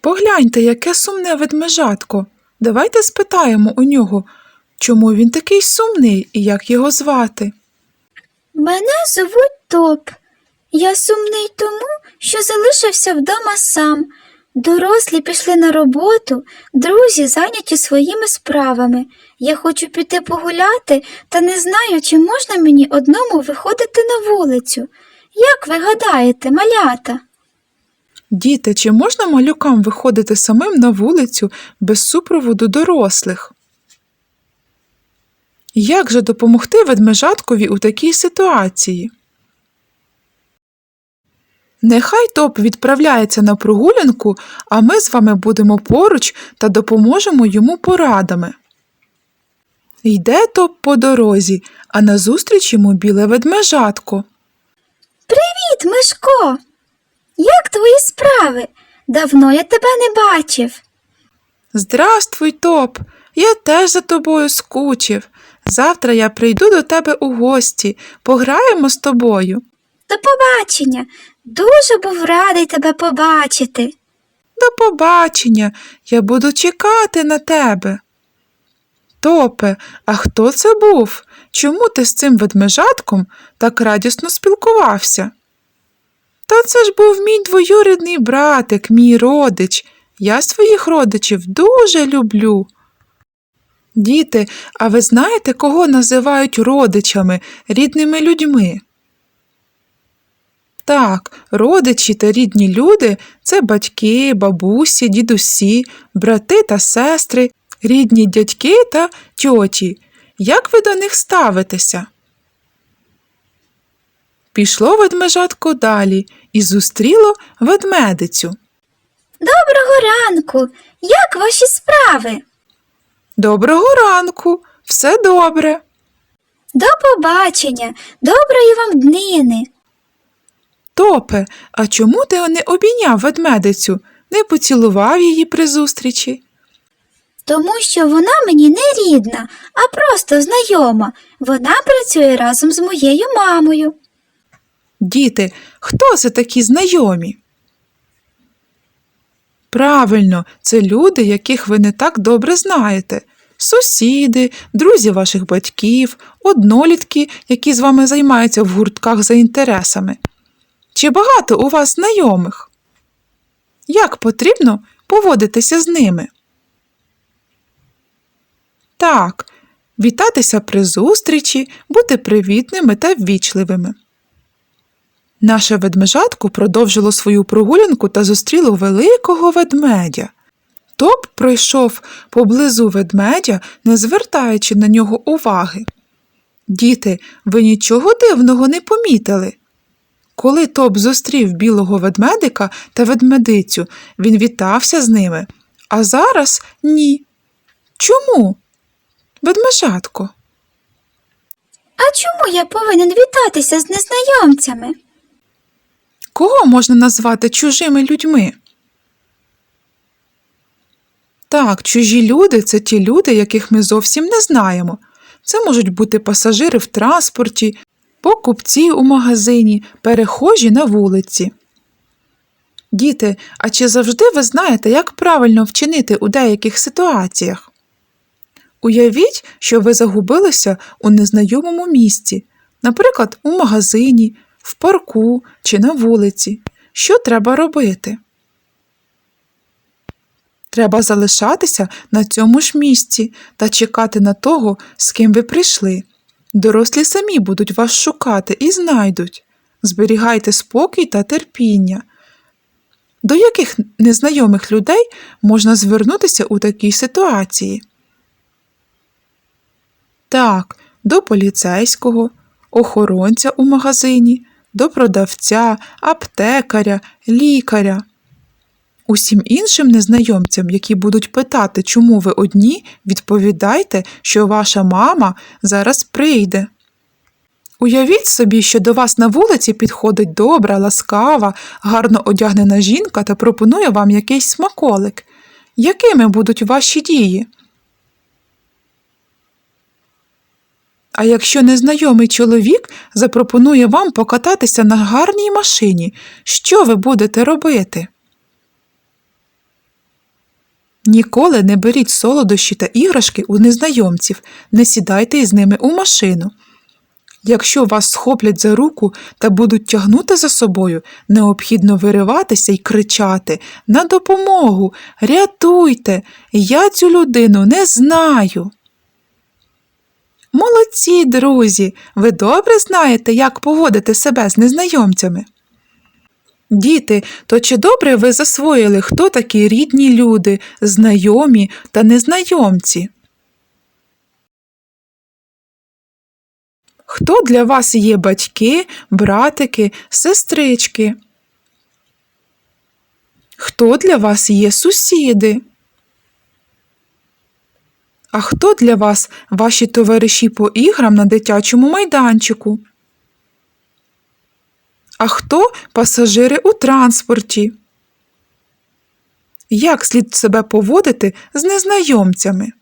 Погляньте, яке сумне ведмежатко. Давайте спитаємо у нього, чому він такий сумний і як його звати. Мене звуть Топ. Я сумний тому, що залишився вдома сам. Дорослі пішли на роботу, друзі зайняті своїми справами. Я хочу піти погуляти, та не знаю, чи можна мені одному виходити на вулицю. Як ви гадаєте, малята? Діти, чи можна малюкам виходити самим на вулицю без супроводу дорослих? Як же допомогти ведмежаткові у такій ситуації? Нехай топ відправляється на прогулянку, а ми з вами будемо поруч та допоможемо йому порадами. Йде топ по дорозі, а назустріч йому біле ведмежатко. Привіт, Мишко! Як твої справи? Давно я тебе не бачив. Здравствуй, топ! Я теж за тобою скучив. Завтра я прийду до тебе у гості, пограємо з тобою. До побачення. Дуже був радий тебе побачити. До побачення, я буду чекати на тебе. Топе, а хто це був? Чому ти з цим ведмежатком так радісно спілкувався? Та це ж був мій двоюрідний братик, мій родич. Я своїх родичів дуже люблю. Діти, а ви знаєте, кого називають родичами, рідними людьми? Так, родичі та рідні люди це батьки, бабусі, дідусі, брати та сестри, рідні дядьки та тьоті. Як ви до них ставитеся? Пішло ведмежатко далі і зустріло ведмедицю. Доброго ранку. Як ваші справи? Доброго ранку, все добре. До побачення, доброї вам днини. Топе, а чому ти не обійняв ведмедицю, не поцілував її при зустрічі? Тому що вона мені не рідна, а просто знайома. Вона працює разом з моєю мамою. Діти, хто це такі знайомі? Правильно, це люди, яких ви не так добре знаєте. Сусіди, друзі ваших батьків, однолітки, які з вами займаються в гуртках за інтересами. Чи багато у вас знайомих? Як потрібно поводитися з ними? Так, вітатися при зустрічі, бути привітними та ввічливими. Наше ведмежатко продовжило свою прогулянку та зустріло великого ведмедя. Топ пройшов поблизу ведмедя, не звертаючи на нього уваги. Діти, ви нічого дивного не помітили. Коли Топ зустрів білого ведмедика та ведмедицю, він вітався з ними, а зараз ні. Чому? Ведмежатко. А чому я повинен вітатися з незнайомцями? Кого можна назвати чужими людьми? Так, чужі люди це ті люди, яких ми зовсім не знаємо. Це можуть бути пасажири в транспорті, покупці у магазині, перехожі на вулиці. Діти, а чи завжди ви знаєте, як правильно вчинити у деяких ситуаціях? Уявіть, що ви загубилися у незнайомому місці, наприклад, у магазині, в парку чи на вулиці. Що треба робити? Треба залишатися на цьому ж місці та чекати на того, з ким ви прийшли. Дорослі самі будуть вас шукати і знайдуть. Зберігайте спокій та терпіння. До яких незнайомих людей можна звернутися у такій ситуації? Так, до поліцейського, охоронця у магазині, до продавця, аптекаря, лікаря. Усім іншим незнайомцям, які будуть питати, чому ви одні, відповідайте, що ваша мама зараз прийде. Уявіть собі, що до вас на вулиці підходить добра, ласкава, гарно одягнена жінка та пропонує вам якийсь смаколик. Якими будуть ваші дії? А якщо незнайомий чоловік запропонує вам покататися на гарній машині, що ви будете робити? Ніколи не беріть солодощі та іграшки у незнайомців, не сідайте із ними у машину. Якщо вас схоплять за руку та будуть тягнути за собою, необхідно вириватися і кричати на допомогу, рятуйте, я цю людину не знаю. Молодці, друзі, ви добре знаєте, як поводити себе з незнайомцями. Діти, то чи добре ви засвоїли, хто такі рідні люди, знайомі та незнайомці? Хто для вас є батьки, братики, сестрички? Хто для вас є сусіди? А хто для вас ваші товариші по іграм на дитячому майданчику? А хто пасажири у транспорті? Як слід себе поводити з незнайомцями?